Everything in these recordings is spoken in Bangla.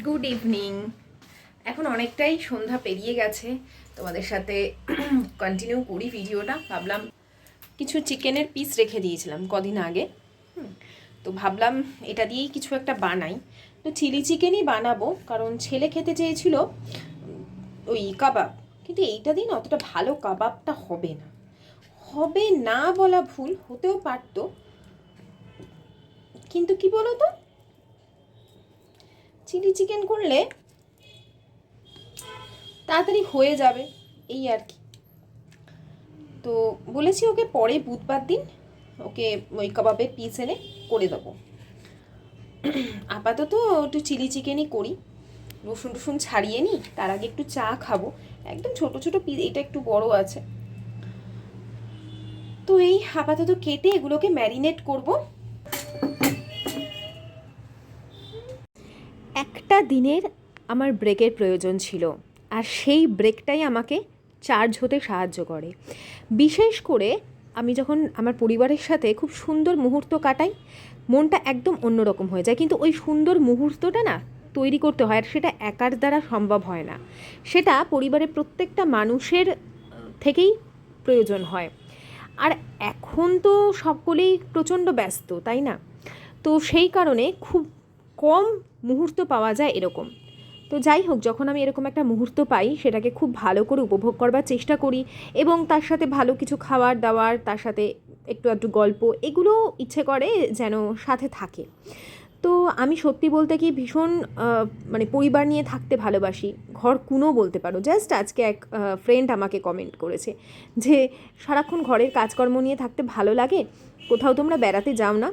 গুড ইভিনিং এখন অনেকটাই সন্ধ্যা পেরিয়ে গেছে। তোমাদের সাথে কন্টিনিউ করি ভিডিওটা। ভাবলাম কিছু চিকেনের পিস রেখে দিয়েছিলাম কদিন আগে। তো ভাবলাম এটা দিয়েই কিছু একটা বানাই। তো চিলি চিকেনই বানাবো, কারণ ছেলে খেতে চেয়েছিল, ওই কাবাব। কিন্তু এইটা দিন অতটা ভালো কাবাবটা হবে না। হবে না বলা ভুল, হতেও পারতো। কিন্তু কি বলো তো চিলি চিকেন করলে তাড়াতাড়ি হয়ে যাবে, এই আর কি। তো বলেছি ওকে পরে বুধবার দিন ওকে ওই কাবাবের পিস এনে করে দেবো। আপাতত একটু চিলি চিকেনই করি। রসুন টসুন ছাড়িয়ে নিই, তার আগে একটু চা খাব। একদম ছোট ছোট পিস এটা একটু বড় আছে। তো এই আপাতত কেটে এগুলোকে ম্যারিনেট করব। দিনের আমার ব্রেকের প্রয়োজন ছিল আর সেই ব্রেকটাই আমাকে চার্জ হতে সাহায্য করে। বিশেষ করে আমি যখন আমার পরিবারের সাথে খুব সুন্দর মুহূর্ত কাটাই, মনটা একদম অন্যরকম হয়ে যায়। কিন্তু ওই সুন্দর মুহূর্তটা না তৈরি করতে হয় আর সেটা একার দ্বারা সম্ভব হয় না। সেটা পরিবারের প্রত্যেকটা মানুষের থেকেই প্রয়োজন হয়। আর এখন তো সকলেই প্রচণ্ড ব্যস্ত, তাই না? তো সেই কারণে খুব কম মুহূর্ত পাওয়া যায় এরকম। তো যাই হোক, যখন আমি এরকম একটা মুহূর্ত পাই, সেটাকে খুব ভালো করে উপভোগ করবার চেষ্টা করি এবং তার সাথে ভালো কিছু খাবার দাওয়ার, তার সাথে একটু একটু গল্প, এগুলো ইচ্ছে করে যেন সাথে থাকে। তো আমি সত্যি বলতে কি ভীষণ মানে পরিবার নিয়ে থাকতে ভালোবাসি। ঘর কুনো বলতে পারো জাস্ট আজকে এক ফ্রেন্ড আমাকে কমেন্ট করেছে যে, সারাক্ষণ ঘরের কাজকর্ম নিয়ে থাকতে ভালো লাগে? কোথাও তোমরা বেড়াতে যাও না?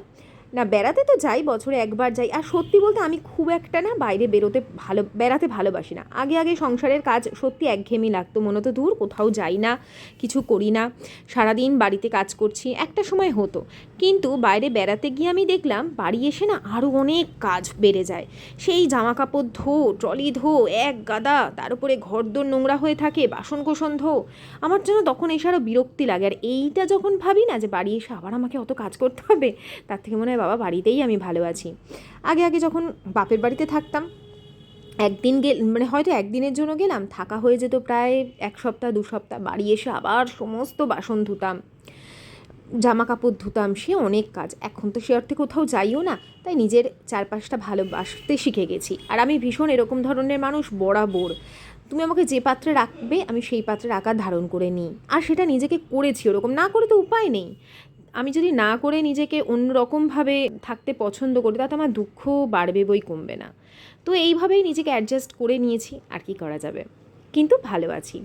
না, বেড়াতে তো যাই, বছরে একবার যাই। আর সত্যি বলতে আমি খুব একটা না বাইরে বেরোতে ভালো, বেড়াতে ভালোবাসি না। আগে আগে সংসারের কাজ সত্যি একঘেয়েমি লাগতো, মনে হতো দূর কোথাও যাই না, কিছু করি না। সারাদিন বাড়িতে কাজ করছি, একটা সময় হতো। কিন্তু বাইরে বেড়াতে গিয়ে আমি দেখলাম, বাড়ি এসে না আরও অনেক কাজ বেড়ে যায়। সেই জামা কাপড় ধো, ট্রলি ধো, এক গাদা, তার উপরে ঘরদোর নোংরা হয়ে থাকে বাসন কোসন ধো। আমার জন্য তখন এসে আরও বিরক্তি লাগে। আর এইটা যখন ভাবি না যে বাড়ি এসে আবার আমাকে অত কাজ করতে হবে, তার থেকে মনে হয় বাবা বাড়িতেই আমি ভালো আছি। আগে আগে যখন বাপের বাড়িতে থাকতাম, একদিন গেল মানে হয়তো একদিনের জন্য গেলাম, থাকা হয়ে যেত প্রায় এক সপ্তাহ, দু সপ্তাহ, বাড়ি এসে আবার সমস্ত বাসন ধুতাম জামা কাপড় ধুতাম, সে অনেক কাজ। এখন তো সে অর্থে কোথাও যাইও না, তাই নিজের চারপাশটা ভালোবাসতে শিখে গেছি। আর আমি ভীষণ এরকম ধরনের মানুষ বরাবর তুমি আমাকে যে পাত্রে রাখবে, আমি সেই পাত্রের আকার ধারণ করে নিই। আর সেটা নিজেকে করেছি, ওরকম না করে তো উপায় নেই। আমি যদি না করে নিজেকে অন্যরকমভাবে থাকতে পছন্দ করি, তাতে আমার দুঃখ বাড়বে বই কমবে না। তো এইভাবেই নিজেকে অ্যাডজাস্ট করে নিয়েছি, আর কি করা যাবে? কিন্তু ভালো আছি।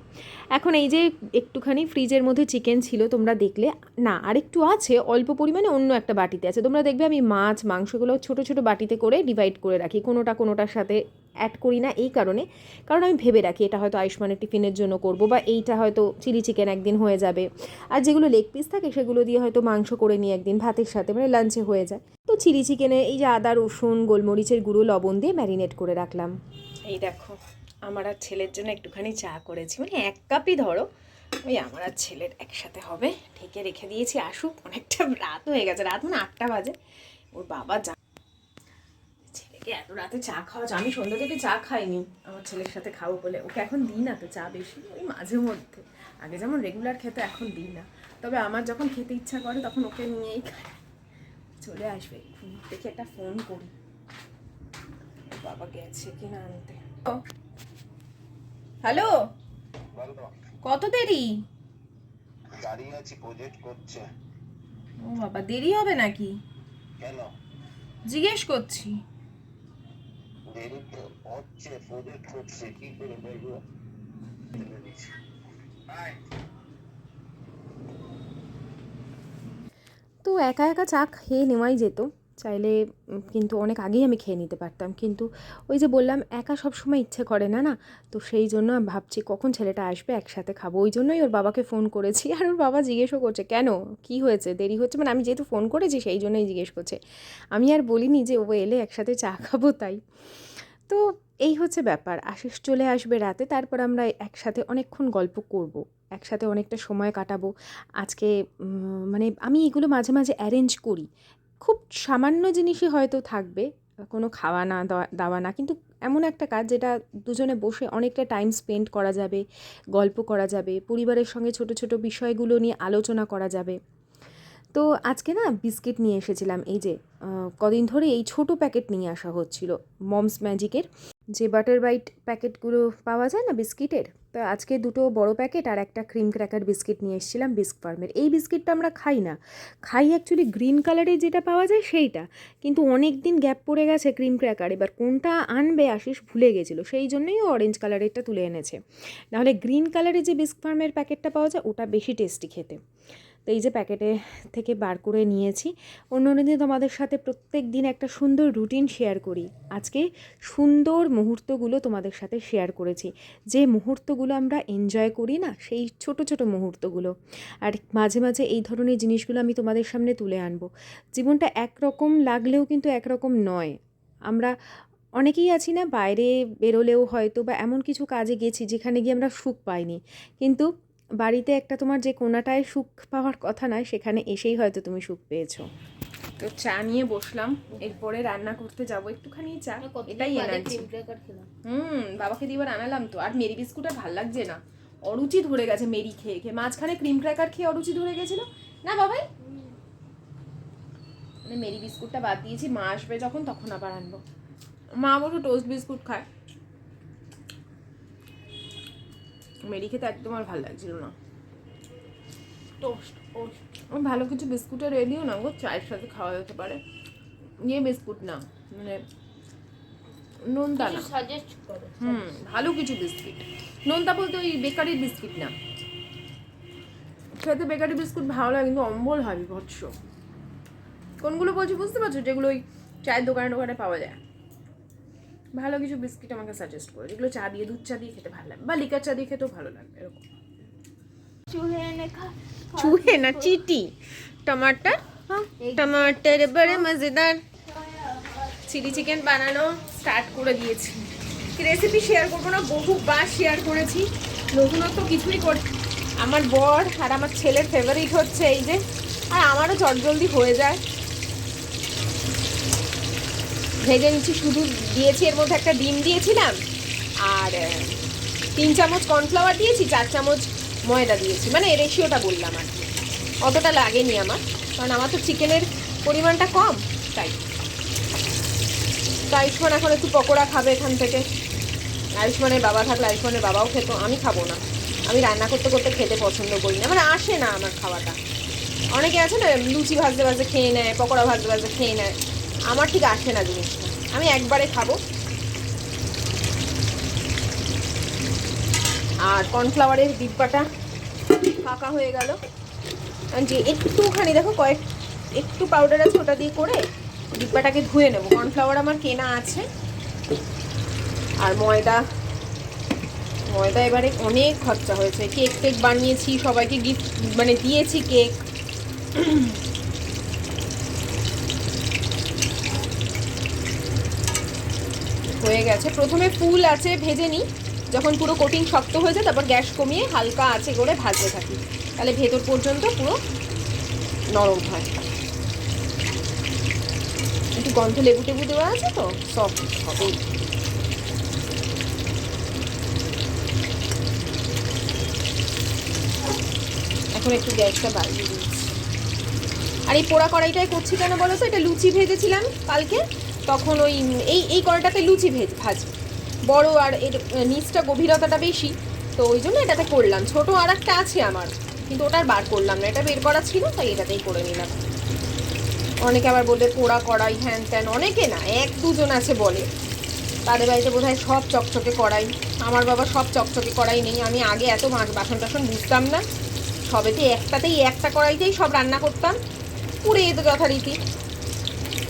এখন এই যে একটুখানি ফ্রিজের মধ্যে চিকেন ছিল, তোমরা দেখলে, না, আরেকটু আছে, অল্প পরিমাণে অন্য একটা বাটিতে আছে। তোমরা দেখবে আমি মাছ, মাংসগুলো ছোট ছোট বাটিতে করে ডিভাইড করে রাখি। কোনোটা কোনোটার সাথে অ্যাড করি না এই কারণে। কারণ আমি ভেবে রাখি, এটা হয়তো আয়ুষ্মানের টিফিনের জন্য করব বা এইটা হয়তো চিলি চিকেন একদিন হয়ে যাবে। আর যেগুলো লেগ পিস থাকে, সেগুলো দিয়ে হয়তো মাংস করে নিই একদিন ভাতের সাথে মানে লাঞ্চে হয়ে যায়। তো চিলি চিকেনে এই যে আদা, রসুন, গোলমরিচের গুঁড়ো, লবণ দিয়ে ম্যারিনেট করে রাখলাম। এই দেখো। আমার আর ছেলের জন্য একটুখানি চা করেছি। মানে এক কাপই ধরো। ওই আমার আর ছেলের একসাথে হবে। ঢেকে রেখে দিয়েছি, আসুক। অনেকটা রাত হয়ে গেছে, রাত মানে আটটা বাজে। ওর বাবা যা ছেলেকে এত রাতে চা খাওয়া আমি সন্ধ্যা থেকে চা খাইনি। আমার ছেলের সাথে খাব বলে। ওকে এখন দিই না তো চা বেশি, ওই মাঝে মধ্যে। আগে যেমন রেগুলার খেতে, এখন দিই না। তবে আমার যখন খেতে ইচ্ছা করে, তখন ওকে নিয়েই খাই। চলে আসবে। দেখি একটা ফোন করি। বাবা গেছে কিনা আনতে। হ্যালো? কত দেরি? দাঁড়িয়ে আছি প্রজেক্ট করছে। ও বাবা দেরি হবে নাকি? কেন? জিজ্ঞেস করছি। দেরি তো হচ্ছে প্রজেক্ট করছে কি করে বলব? তো একা একা চা খেয়ে নেওয়াই যেত। চাইলে কিন্তু অনেক আগেই আমি খেয়ে নিতে পারতাম। কিন্তু ওই যে বললাম, একা সব সময় ইচ্ছে করে না না? তো সেই জন্য আমি ভাবছি, কখন ছেলেটা আসবে, একসাথে খাব? ওই জন্যই ওর বাবাকে ফোন করেছি। আর ওর বাবা জিজ্ঞেসও করছে, কেন? কি হয়েছে? দেরি হচ্ছে? মানে আমি যেহেতু ফোন করেছি, সেই জন্যই জিজ্ঞেস করছে। আমি আর বলিনি যে ও এলে একসাথে চা খাব, তাই। তো এই হচ্ছে ব্যাপার। আশিস চলে আসবে রাতে, তারপর আমরা একসাথে অনেকক্ষণ গল্প করব। একসাথে অনেকটা সময় কাটাবো। আজকে মানে আমি এগুলো মাঝে মাঝে অ্যারেঞ্জ করি। খুব সামান্য জিনিসই হয়তো থাকবে, কোনো খাওয়া না দাওয়া না। কিন্তু এমন একটা কাজ যেটা দুজনে বসে অনেকটা টাইম স্পেন্ড করা যাবে, গল্প করা যাবে, পরিবারের সঙ্গে ছোট ছোট বিষয়গুলো নিয়ে আলোচনা করা যাবে। তো আজকে না বিস্কিট নিয়ে এসেছিলাম, এই যে কদিন ধরে এই ছোট প্যাকেট নিয়ে আসা হচ্ছিল মমস ম্যাজিকের যে বাটার বাইট প্যাকেটগুলো পাওয়া যায় না বিস্কিটের, তো আজকে দুটো বড় প্যাকেট আর একটা ক্রিম ক্র্যাকার বিস্কিট নিয়ে এসেছিলাম বিস্ক ফার্মের এই বিস্কিটটা আমরা খাই না। খাই অ্যাকচুয়ালি গ্রিন কালারের যেটা পাওয়া যায় সেইটা। কিন্তু অনেক দিন গ্যাপ পড়ে গেছে ক্রিম ক্র্যাকার এবার কোনটা আনবে আশিস ভুলে গেছিল, সেই জন্যই ও অরেঞ্জ কালারেরটা তুলে এনেছে। নাহলে গ্রিন কালারের যে বিস্ক ফার্মের প্যাকেটটা পাওয়া যায়, ওটা বেশি টেস্টি খেতে। তো এই যে প্যাকেটে থেকে বার করে নিয়েছি। অন্য অন্য দিন তোমাদের সাথে প্রত্যেক দিন একটা সুন্দর রুটিন শেয়ার করি। আজকে সুন্দর মুহূর্তগুলো তোমাদের সাথে শেয়ার করেছি। যে মুহূর্তগুলো আমরা এনজয় করি না, সেই ছোট ছোট মুহূর্তগুলো। আর মাঝে মাঝে এই ধরনের জিনিসগুলো আমি তোমাদের সামনে তুলে আনব। জীবনটা একরকম লাগলেও কিন্তু একরকম নয়। আমরা অনেকেই আছি না, বাইরে বেরোলেও হয়তো বা এমন কিছু কাজে গেছি যেখানে গিয়ে আমরা সুখ পাইনি। কিন্তু বাড়িতে একটা তোমার যে কোনাটায় সুখ পাওয়ার কথা নয় সেখানে এসেই হয়তো তুমি সুখ পেয়েছ। তো চা নিয়ে বসলাম এরপরে রান্না করতে যাব একটুখানি চা এটাই এনার্জি হুম বাবাকে দিয়ে এবার আনালাম তো আর মেরি বিস্কুট আর ভালো লাগছে না। অরুচি ধরে গেছে মেরি খেয়ে খেয়ে মাঝখানে ক্রিম ক্র্যাকার খেয়ে অরুচি ধরে গেছিল। না বাবাই? মানে মেরি বিস্কুটটা বাদ দিয়েছি মা আসবে যখন তখন আবার আনব। মা বলো টোস্ট বিস্কুট খায়। মেরি খেতে একদম আর ভালো লাগছিল না। টোস্ট ভালো কিছু বিস্কুটের রেডিও না গো চায়ের সাথে খাওয়া যেতে পারে। ইয়ে বিস্কুট না মানে নোনতা না হুম ভালো কিছু বিস্কিট। নোনতা বলতে ওই বেকারির বিস্কিট না। খেতে বেকারি বিস্কুট ভালো লাগে কিন্তু অম্বল হয় বিভৎস। কোনগুলো বলছি বুঝতে পারছ? যেগুলো ওই চায়ের দোকানে দোকানে পাওয়া যায়। ভালো কিছু বিস্কিট আমাকে সাজেস্ট করো। যেগুলো চা দিয়ে দুধ চা দিয়ে খেতে ভালো লাগবে বা লিকার চা দিয়ে খেতেও ভালো লাগবে এরকম। চুহে না চিটি। টমাটার? টমাটার এবারে মজেদার। চিলি চিকেন বানানো স্টার্ট করে দিয়েছি। রেসিপি শেয়ার করব না? বহুবার শেয়ার করেছি। নতুনত্ব কিছুই কর আমার বর আর আমার ছেলের ফেভারিট হচ্ছে এই যে আর আমারও চটজলদি হয়ে যায়। ভেজে নিচ্ছি, শুধু দিয়েছি, এর মধ্যে একটা ডিম দিয়েছিলাম আর তিন চামচ কর্নফ্লাওয়ার দিয়েছি, চার চামচ ময়দা দিয়েছি মানে রেশিওটা বললাম আর অতটা লাগেনি আমার, কারণ আমার তো চিকেনের পরিমাণটা কম, তাই। তো আয়ুষ্মান এখন একটু পকোড়া খাবে এখান থেকে। আয়ুষ্মানের বাবা থাকলে আয়ুষ্মানের বাবাও খেত, আমি খাব না। আমি রান্না করতে করতে খেতে পছন্দ করি না মানে আসে না আমার খাওয়াটা। অনেকে আছে না, লুচি ভাজতে ভাজতে খেয়ে নেয়, পকোড়া ভাজতে ভাজতে খেয়ে নেয়। আমার ঠিক আসে না জিনিসটা। আমি একবারে খাব। আর কর্নফ্লাওয়ারের ডিব্বাটা ফাঁকা হয়ে গেল। যে একটুখানি দেখো, কয়েক একটু পাউডার আছে ওটা দিয়ে করে ডিব্বাটাকে ধুয়ে নেব। কর্নফ্লাওয়ার আমার কেনা আছে। আর ময়দা ময়দা এবারে অনেক খরচা হয়েছে। কেক টেক বানিয়েছি, সবাইকে গিফট মানে দিয়েছি কেক। হয়ে গেছে। প্রথমে ফুল আছে, ভেজে নিই। যখন পুরো কোটিং শক্ত হয়ে যায়, তারপর গ্যাস কমিয়ে হালকা আছে করে ভাজতে থাকি। তাহলে ভেতর পর্যন্ত পুরো নরম হয়। একটু গন্ধ লেবু টেবু দেওয়া আছে তো? সফট হবেই। এখন একটু গ্যাসটা বাড়িয়ে দিচ্ছি। আর এই পোড়া কড়াইটাই করছি কেন বলো তো? এটা লুচি ভেজেছিলাম কালকে। তখন ওই এই এই কড়াইটাতে লুচি ভেজ, ভাজি। বড় আর এর নিচটা গভীরতাটা বেশি, তো ওই জন্য এটাতে করলাম। ছোট আর একটা আছে আমার, কিন্তু ওটা আর বার করলাম না। এটা বের করা ছিল, তাই এটাতেই করে নিলাম। অনেকে আবার বলে পোড়া কড়াই, হ্যান ত্যান, অনেকে না, এক দুজন আছে বলে। তাদের বাড়িতে বোধ সব চকচকে কড়াই। আমার বাবা সব চকচকে কড়াই নেই। আমি আগে এত মাছ বাসন টাসন বুঝতাম না। সবেতে একটাতেই একটা কড়াইতেই সব রান্না করতাম। পুড়ে যেত যথারীতি।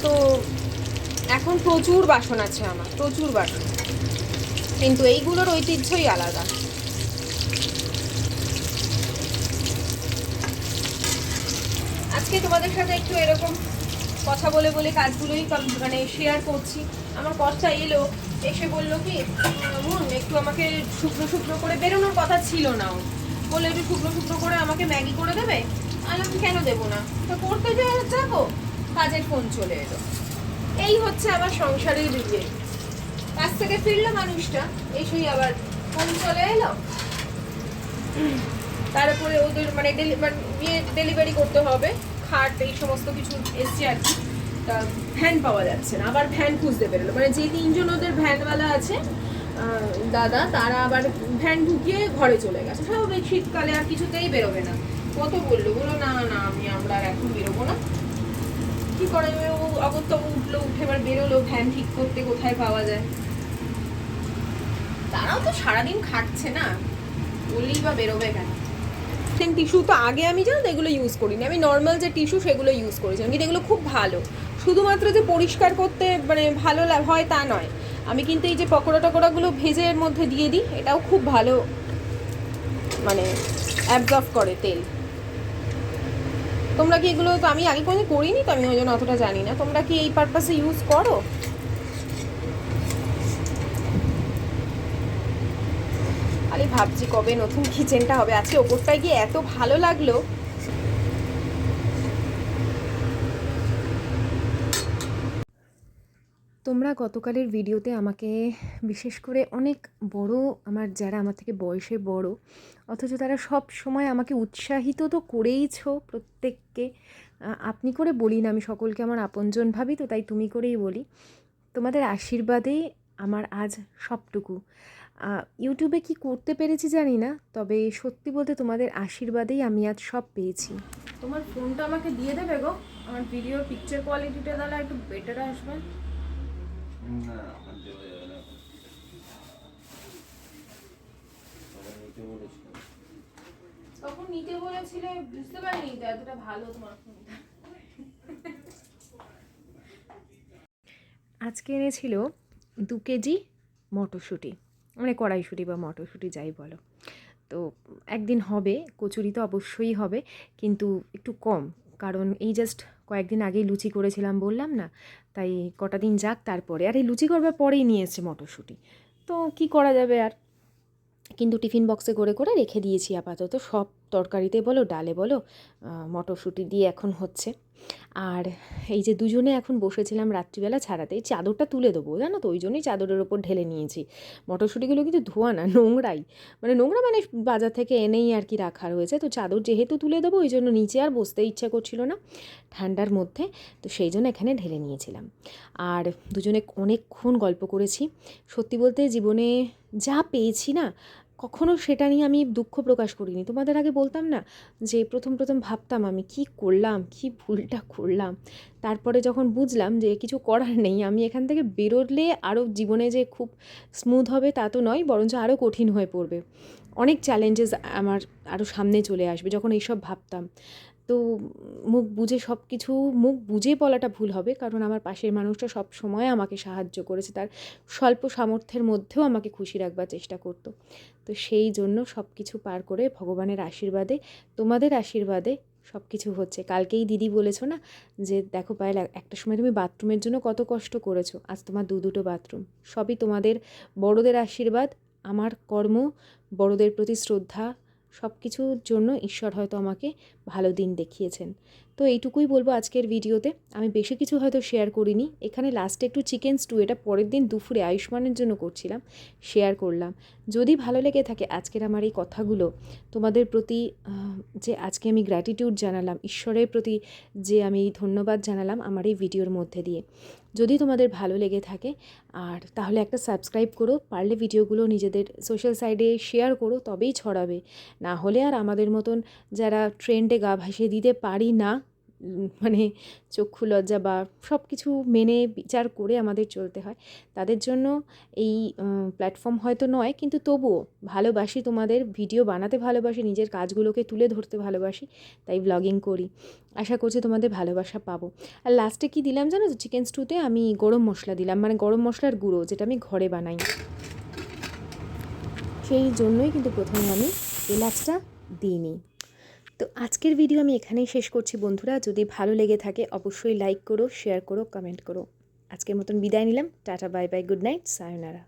তো এখন প্রচুর বাসন আছে আমার, প্রচুর বাসন। কিন্তু এইগুলোর ঐতিহ্যই আলাদা। আজকে তোমাদের সাথে একটু এরকম কথা বলে বলে কাজগুলোই মানে শেয়ার করছি। আমার কর্তা এলো, এসে বলল কি মন একটু আমাকে শুকনো শুকনো করে বেরোনোর কথা ছিল না ও। বলে একটু শুকনো শুকনো করে আমাকে ম্যাগি করে দেবে? আমি কেন দেবো না? তো করতে যাব। কাজের ফোন চলে এলো। এই হচ্ছে আমার সংসারের বিয়ে। কাছ থেকে ফিরলো মানুষটা, এসেই আবার ফোন চলে এলো। তারপরে ওদের মানে ডেলি- মানে ইয়ে ডেলিভারি করতে হবে, খাট, এই সমস্ত কিছু এসছে আর কি। তা ভ্যান পাওয়া যাচ্ছে না, আবার ভ্যান খুঁজতে বেরোলো। মানে যে তিনজন ওদের ভ্যানওয়ালা আছে দাদা, তারা আবার ভ্যান ঢুকিয়ে ঘরে চলে গেছে। স্বাভাবিক শীতকালে আর কিছুতেই বেরোবে না। কত বলল বলল না না, আমি আমরা এখন বেরোবো না। কি করে ও অগত্য উঠল, উঠে এবার বেরোলো ভ্যান ঠিক করতে কোথায় পাওয়া যায়? তারাও তো সারাদিন খাটছে না। বললেই বা বেরোবে কেন? টিস্যু তো আগে আমি জানো তো এগুলো ইউজ করিনি। আমি নর্মাল যে টিস্যু সেগুলো ইউজ করেছিলাম, কিন্তু এগুলো খুব ভালো। শুধুমাত্র যে পরিষ্কার করতে মানে ভালো হয় তা নয়। আমি কিন্তু এই যে পকোড়া টকোড়াগুলো ভেজে এর মধ্যে দিয়ে দিই, এটাও খুব ভালো মানে অ্যাবজর্ব করে তেল। তোমরা কি এগুলো তো আমি আগে কোনো করিনি তো, আমি ওই জন্য অতটা জানি না। তোমরা কি এই পারপাসে ইউজ করো? খালি ভাবছি কবে নতুন কিচেনটা হবে। আজকে ওপরটায় গিয়ে এত ভালো লাগল। তোমরা গতকালের ভিডিওতে আমাকে বিশেষ করে অনেক বড় আমার যারা আমার থেকে বয়সে বড়, অথচ তারা সব সময় আমাকে উৎসাহিত তো করেইছো প্রত্যেককে। আপনি করে বলি না, আমি সকলকে আমার আপনজন ভাবি, তো তাই তুমি করেই বলি। তোমাদের আশীর্বাদে আমার আজ সবটুকু। ইউটিউবে কি করতে পেরেছি জানি না, তবে সত্যি বলতে তোমাদের আশীর্বাদেই আমি আজ সব পেয়েছি। তোমার ফোনটা আমাকে দিয়ে দেবে গো। আমার ভিডিওর পিকচার কোয়ালিটিটা তাহলে একটু বেটার আসবে। না আমার দেওয়া যাবে না তখন নিতে বলেছিল। তখন নিতে বলেছিলে বুঝতে পারিনি তো এতটা ভালো তোমার ফোনটা আজকে এনেছিল দু কেজি মটরশুঁটি মানে কড়াইশুঁটি বা মটরশুঁটি যাই বলো তো একদিন হবে কচুরি তো অবশ্যই হবে কিন্তু একটু কম কারণ এই জাস্ট কয়েকদিন আগেই লুচি করেছিলাম বললাম না, তাই কটা দিন যাক তারপরে। আর এই লুচি করবার পরেই নিয়ে এসছে মটরশুঁটি। তো কি করা যাবে আর? কিন্তু টিফিন বক্সে করে করে রেখে দিয়েছি আপাতত। সব তরকারিতে বলো, ডালে বলো মটরশুঁটি দিয়ে এখন হচ্ছে। আর এই যে দুজনে এখন বসেছিলাম রাত্রিবেলা ছাড়াতে চাদরটা তুলে দেবো, জানো তো? ওই জন্যই চাদরের ওপর ঢেলে নিয়েছি। মটরশুঁটিগুলো কিন্তু ধোয়া না, নোংরাই। মানে নোংরা মানে বাজার থেকে এনেই আর কি রাখা রয়েছে। তো চাদর যেহেতু তুলে দেবো, ওই জন্য নিচে আর বসতে ইচ্ছা করছিল না ঠান্ডার মধ্যে। তো সেই জন্য এখানে ঢেলে নিয়েছিলাম। আর দুজনে অনেকক্ষণ গল্প করেছি। সত্যি বলতে জীবনে যা পেয়েছি না কখনো সেটা নিয়ে আমি দুঃখ প্রকাশ করিনি। তোমাদের আগে বলতাম না যে প্রথম প্রথম ভাবতাম আমি কি করলাম, কি ভুলটা করলাম। তারপরে যখন বুঝলাম যে কিছু করার নেই, আমি এখান থেকে বেরোলে আরও জীবনে যে খুব স্মুথ হবে তা তো নয়, বরঞ্চ আরও কঠিন হয়ে পড়বে। অনেক চ্যালেঞ্জেস আমার আরও সামনে চলে আসবে যখন এইসব ভাবতাম। তো মুখ বুঝে সব কিছু মুখ বুঝে বলাটা ভুল হবে কারণ আমার পাশের মানুষটা সব সময় আমাকে সাহায্য করেছে, তার স্বল্প সামর্থ্যের মধ্যেও আমাকে খুশি রাখবার চেষ্টা করতো। তো সেই জন্য সব কিছু পার করে ভগবানের আশীর্বাদে, তোমাদের আশীর্বাদে সব কিছু হচ্ছে। কালকেই দিদি বলেছ না যে, দেখো পায়েল, একটা সময় তুমি বাথরুমের জন্য কত কষ্ট করেছ, আজ তোমার দু দুটো বাথরুম। সবই তোমাদের বড়দের আশীর্বাদ, আমার কর্ম বড়দের প্রতি শ্রদ্ধা সব কিছুর জন্য ঈশ্বর হয়তো আমাকে ভালো দিন দেখিয়েছেন। তো এইটুকুই বলব আজকের ভিডিওতে। আমি বেশি কিছু হয়তো শেয়ার করিনি। এখানে লাস্টে একটু চিকেন স্টু এটা পরের দিন দুপুরে আয়ুষ্মানের জন্য করছিলাম শেয়ার করলাম। যদি ভালো লেগে থাকে আজকের আমার এই কথাগুলো, তোমাদের প্রতি যে আজকে আমি গ্র্যাটিটিউড জানালাম, ঈশ্বরের প্রতি যে আমি ধন্যবাদ জানালাম আমার এই ভিডিওর মধ্যে দিয়ে। যদি তোমাদের ভালো লেগে থাকে, আর তাহলে একটা সাবস্ক্রাইব করো, পারলে ভিডিওগুলো নিজেদের সোশ্যাল সাইডে শেয়ার করো, তবেই ছড়াবে। না হলে আর আমাদের মতন যারা ট্রেন্ডে গা ভাসিয়ে দিতে পারি না মানে চক্ষু লজ্জা বা সব কিছু মেনে বিচার করে আমাদের চলতে হয়। তাদের জন্য এই প্ল্যাটফর্ম হয়তো নয়, কিন্তু তবুও ভালোবাসি তোমাদের ভিডিও বানাতে ভালোবাসি, নিজের কাজগুলোকে তুলে ধরতে ভালোবাসি, তাই ব্লগিং করি। আশা করছি তোমাদের ভালোবাসা পাবো। আর লাস্টে কি দিলাম জানো তো চিকেন স্টুতে আমি গরম মশলা দিলাম মানে গরম মশলার গুঁড়ো, যেটা আমি ঘরে বানাই। সেই জন্যই কিন্তু প্রথমে আমি এলাচটা দিইনি। তো আজকের ভিডিও আমি এখানেই শেষ করছি বন্ধুরা। যদি ভালো লেগে থাকে অবশ্যই লাইক করো শেয়ার করো কমেন্ট করো। আজকের মতন বিদায় নিলাম। Tata bye bye good night sayonara